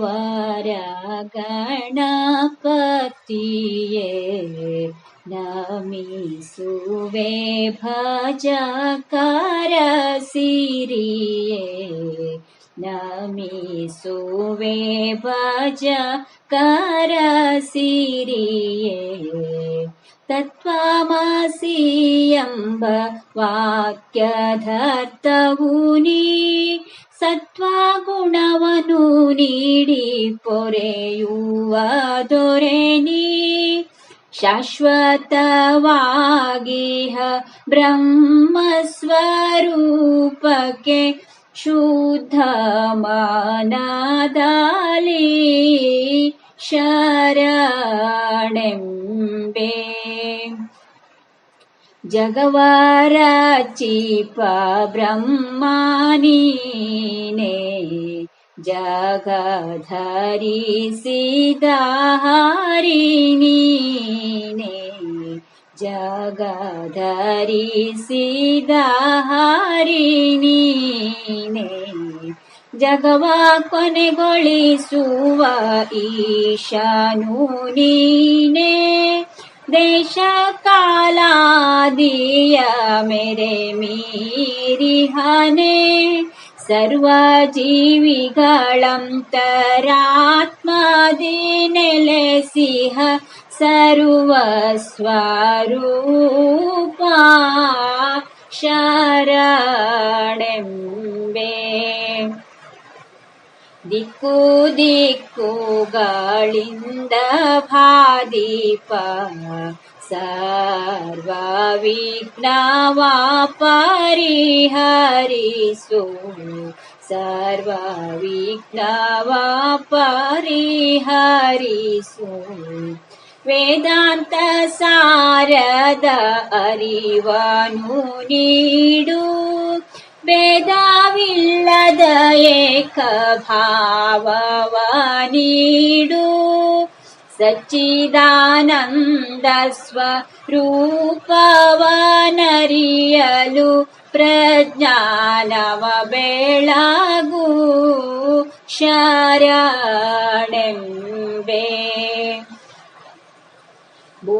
वर गणपतिये नमिसुवे भजकर सिरिये नमिसुवे भज कर सिरिये तत्त्वमसियम्ब वाक्यधर्तवुनि सत्त्वा गुणवनु नीडि पोरेयुव दोरेनि शाश्वतवागिह ब्रह्मस्वरूपके शुद्धमनदाली शरणेम्बे जगवरचिप ब्रह्मानीने जगधरि सिदाहारिणीने जगधरि सिदाहारिणीने ಜಗವಾ ಕೊನೆಗೊಳಿಸುವ ಈಶಾನು ನೀನೆ देशकालादीय मेरे मीरिहने सर्वजीविकळं तरात्मादिने सर्वस्वरूपा शरणम् ದಿಕ್ಕು ದಿಕ್ಕುಗಳಿಂದ ಭಾದೀಪ ಸರ್ವ ವಿಘ್ನವ ಪರಿಹರಿಸು ಸರ್ವ ವಿಘ್ನವ ಪರಿಹರಿಸು ವೇದಾಂತ ಸಾರದ ಅರಿವನು ನೀಡು ಭೇದವಿಲ್ಲದ ಏಕ ಭಾವವ ನೀಡು ಸಚ್ಚಿದಾನಂದ ಸ್ವರೂಪವನರಿಯಲು ಪ್ರಜ್ಞಾನವ ಬೆಳಗು ಶರಣೆಂಬೆ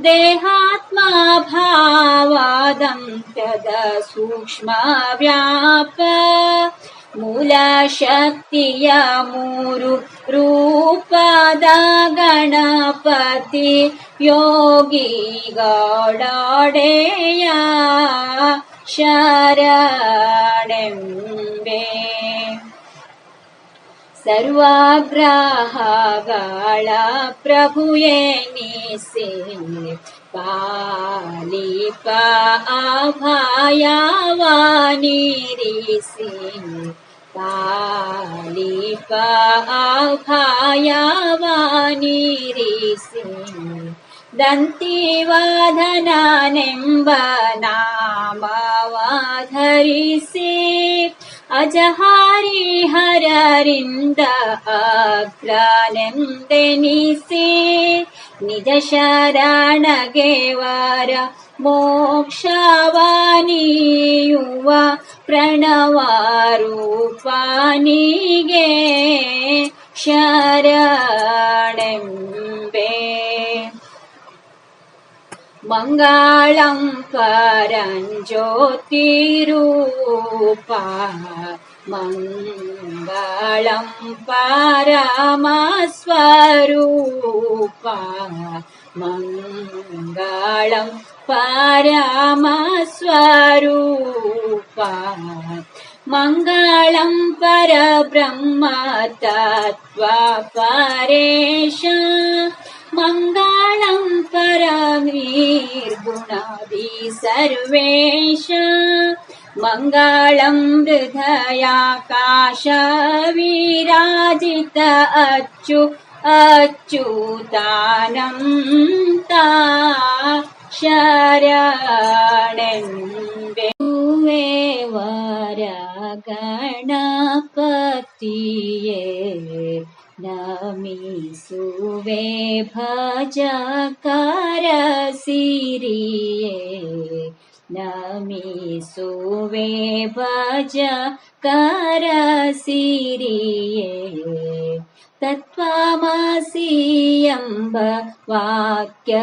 देहात्माभावादम् तद सूक्ष्मव्याप मूलशक्तियमुरुपदगणपति योगी गाडेया शरणडेम्बे ರೂಪದ ಗಣಪತಿ ಯೋಗಿ ಗೌಡಾಡೆಯ ಶರಣೆಂಬೆ ಸರ್ವಗ್ರಹಗಳ ಪ್ರಭುಯೇ ನೀಸೆ ಪಾಲಿಪ ಅಭಯವಾನಿರಿಸಿ ಪಾಲಿಪ ಅಭಯವಾನಿರಿಸಿ ದಂತಿವಧನನೆಂಬ ನಾಮವಾಧರಿಸಿ अजहारिहररिन्देनिसी निजशरणगेवर मोक्षवानी युव प्रणवारूपानि गे शरणम्बे। मङ्गलं परञ्ज्योतिरूपा मङ्गलं परमस्वरूपा मङ्गलं परमस्वरूपा मङ्गलं परब्रह्म तत्त्वा परेश मङ्गलं परमीर्गुणादि मङ्गलं हृदयाकाश विराजित अच्यु अच्युतानन्ता। शरणेम्बे वर गणपतिये नमी सुवे भजकारसिरिये। करसिरिये न मी सुवे भज करसिरिये तत्त्वामसियम्ब वाक्यधत्तूनि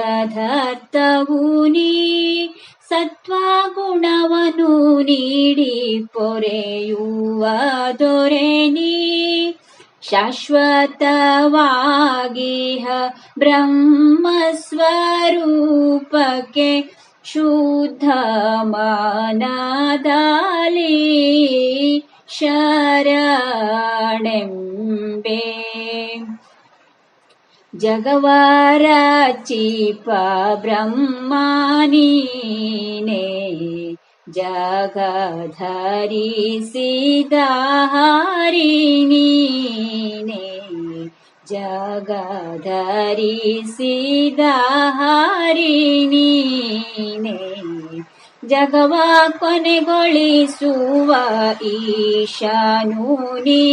सत्त्वा गुणवनूनि पोरेयुवादोरेणि शाश्वतवागेह ब्रह्मस्वरूपके क्षुद्धमानादालि शरणम्बे। जगवरचिप ब्रह्मानि जगधरि सिदाहारिणि जगधरि सिदा हरिणी ने जगवा कोने गलिसुव ईशनुने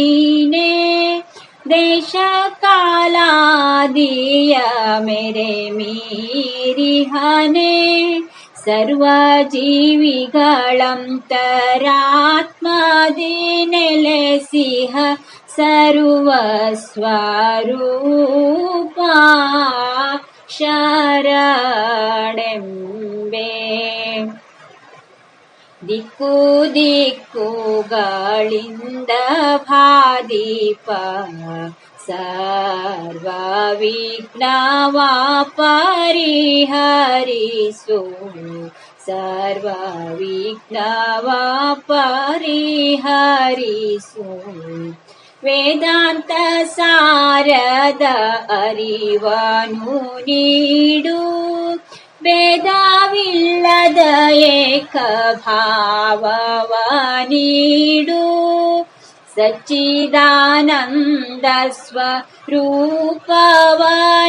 देशकालादीय मेरे मिरिहने सर्व जीविळन्तरात्मादिने ले ಸರ್ವ ಸ್ವರೂಪ ಶರಣೆಂಬೆ ದಿಕ್ಕು ದಿಕ್ಕುಗಳಿಂದ ಭಾದೀಪ ಸರ್ವ ವಿಘ್ನವ ಪರಿಹರಿಸು ಸರ್ವ ವಿಘ್ನವ ಪರಿಹರಿಸು ವೇದಾಂತ ಸಾರದ ಅರಿವನು ನೀಡು ಭೇದವಿಲ್ಲದ ಏಕ ಭಾವವ ನೀಡು ಸಚ್ಚಿದಾನಂದ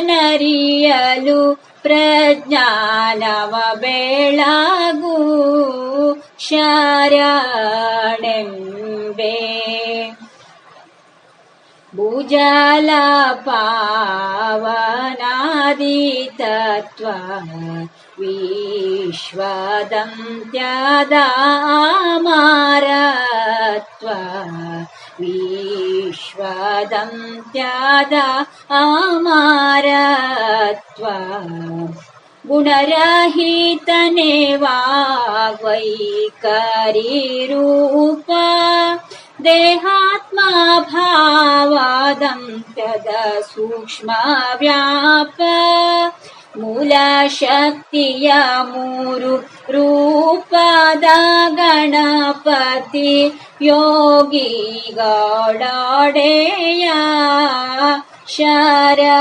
ಸ್ವರೂಪವನರಿಯಲು ಪ್ರಜ್ಞಾನವ ಬೆಳಗು ಶರಣೆಂಬೆ कुजलपावनादितत्व विश्वदं त्यादा मारत्व विश्वदं त्यादा आमारत्वा गुणरहितनेवा वैकरिरूपा देहात्मभावादं तदसूक्ष्मव्याप मूलशक्तियमुरुपदगणपतियोगी गाडेया शरणडेम्बे